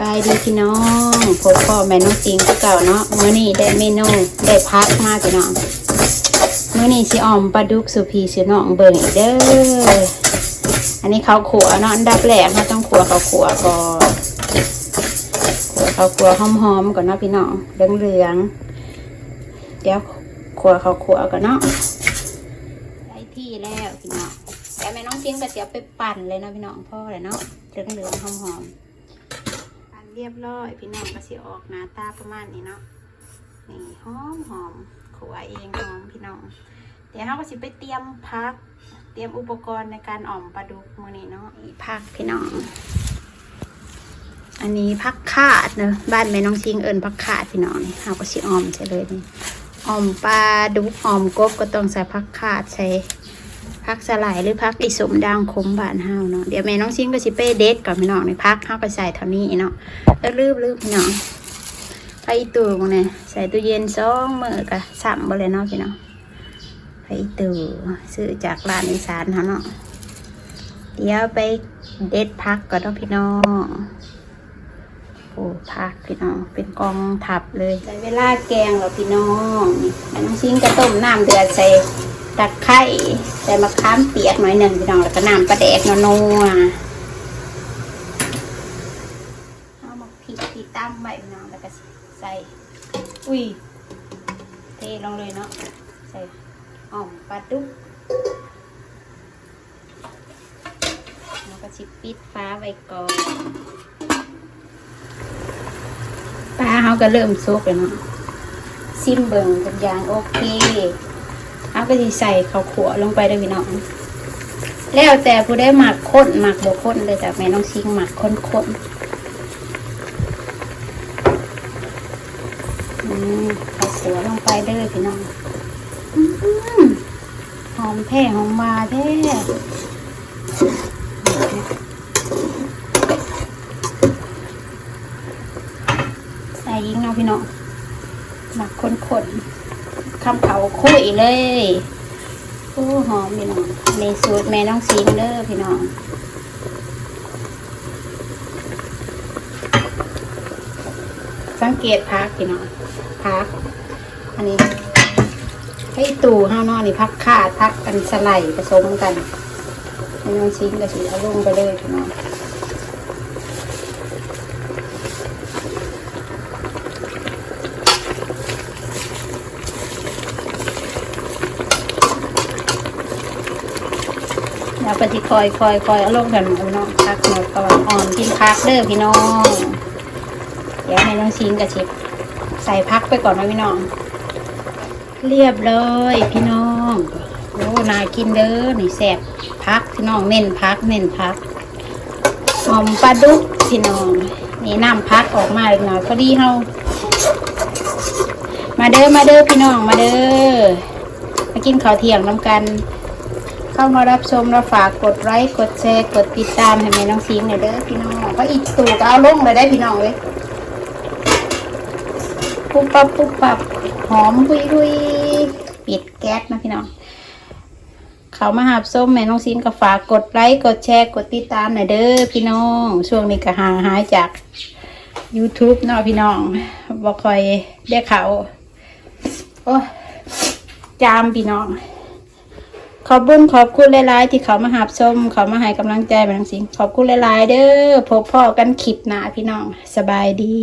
บายดีพี่น้องพบพ่อแม่น้องจริงก็เก่าเนาะมื้อนี้ได้เมนูได้พักมากพี่น้องมื้อนี้สิออมปลาดุกสุพีสิน้องเบิ่งอีกเด้ออันนี้ข้าวขัวเนาะอันดับแรกเราต้องขัวข้าวขัวก่อนขัวข้าวขัวหอมๆก่อนเนาะพี่น้องเหลืองๆเดี๋ยวขัวข้าวขัวก่อนเนาะได้ที่แล้วพี่น้องแต่แม่น้องจริงก็จะเอาไปปั่นเลยนะพี่น้องพ่อเลยเนาะเหลืองๆหอมๆ เรียบร้อย พี่น้องก็สิออกหน้าตาประมาณนี้เนาะนี่หอมหอมขัวเองหอมพี่น้องเดี๋ยวเราก็สิไปเตรียมพัก เตรียมอุปกรณ์ในการอ่อมปลาดุกมือนี้เนาะอีพักพี่น้อง อันนี้พักขาดเนอะบ้านแม่น้องชิงเอิญพักขาดพี่น้องนี่เราก็สิอ่อมใช่เลยนี่อ่อมปลาดุกอ่อมกบก็ต้องใส่พักขาดใส่ พักสลายหรือพักอิสมด่างคมบานเฮาเนาะเดี๋ยวแม่น้องซิงก็สิไปเด็ดกับพี่น้องในพักเฮาก็ใส่เท่านี้เนาะแล้วลืบลืบพี่น้องไปตู่มเนี่ยใส่ตู้เย็นสองมือก็สั่บ่เลยเนาะพี่น้องไปตู่ซื้อจากร้านอีสานเขาเนาะเดี๋ยวไปเด็ดพักก่อนเนาะพี่น้องโอ้พักพี่น้องเป็นกองทับเลยใส่เวลาแกงแล้วพี่น้องนี่แม่น้องซิงก็ต้มน้ำเดือดใส่ ตะไคร้ใส่มะขามเปียกหน่อยหนึ่งพี่น้องแล้วก็น้ำปลาแดกนัวๆเอามาพริกที่ตั้มไว้พี่น้องแล้วก็ใส่ อุ้ยเทลงเลยเนาะใส่อ่อมปลาดุกแล้วก็ชิปปิดฟ้าไว้ก่อนปลาเขาก็เริ่มสุกแล้วเนาะซิมเบิงเป็นอย่างโอเค เอาก็จะใส่ข้าวขัวลงไปเลยพี่น้อง แล้วแต่ผู้ได้หมักข้นหมักบวข้นเลยแต่แม่น้องชิงหมักข้นข้นข้าวขัวลงไปเลยพี่น้องหอมแท้หอมมาแท้ใส่ยิงเนาะพี่น้องหมักข้นๆ คำเขาคุยเลยโอ้หอมพี่น้องในสูตรแม่น้องซิงเด้อพี่น้องสังเกตพักพี่น้องพัก อันนี้ให้ตู่ห้าวนอนี่พักขาดพักกันสไลด์ผสมกันแม่น้องซิงกับสีเอาลงไปเลยพี่น้อง แล้วก็ที่คอยคอยคอยเอาลงกันพี่น้องพักหมดก่อนอ่อนกินพักเด้อพี่น้อง เดี๋ยวให้น้องชิงกับชิบใส่พักไปก่อนนะพี่น้อง เรียบร้อยพี่น้องโอ้นากินเด้อนี่แซ่บพักพี่น้องเน้นพักเน้นพักหอมปลาดุกพี่น้องนี่น้ำพักออกมาอีกหน่อยพอดีเฮามาเด้อมาเด้อพี่น้องมาเด้อมากินข้าวเที่ยงน้ำกัน เข้ามารับชมแล้วฝากกดไลค์กดแชร์กดติดตามให้แม่น้องซิงหน่อยเด้อพี่น้องก็อีกตู่ก็เอาลงเลยได้พี่น้องเลยปุ๊บปับปุ๊บปับหอมหุยหุยปิดแก๊สนะพี่น้องเขามาหาบส้มแม่น้องซิงก็ฝากกดไลค์กดแชร์กดติดตามหน่อยเด้อพี่น้อง ช่วงนี้ก็ห่างหายจาก YouTube เนาะพี่น้องบ่คอยได้เขาโอ้จามพี่น้อง ขอบบุญขอบคุณหลาย ๆ ที่เขามาหาบชมเขามาให้กำลังใจบางสิ่งขอบคุณหลาย ๆ เด้อพบพ่อกันคลิปหน้าพี่น้องสบายดี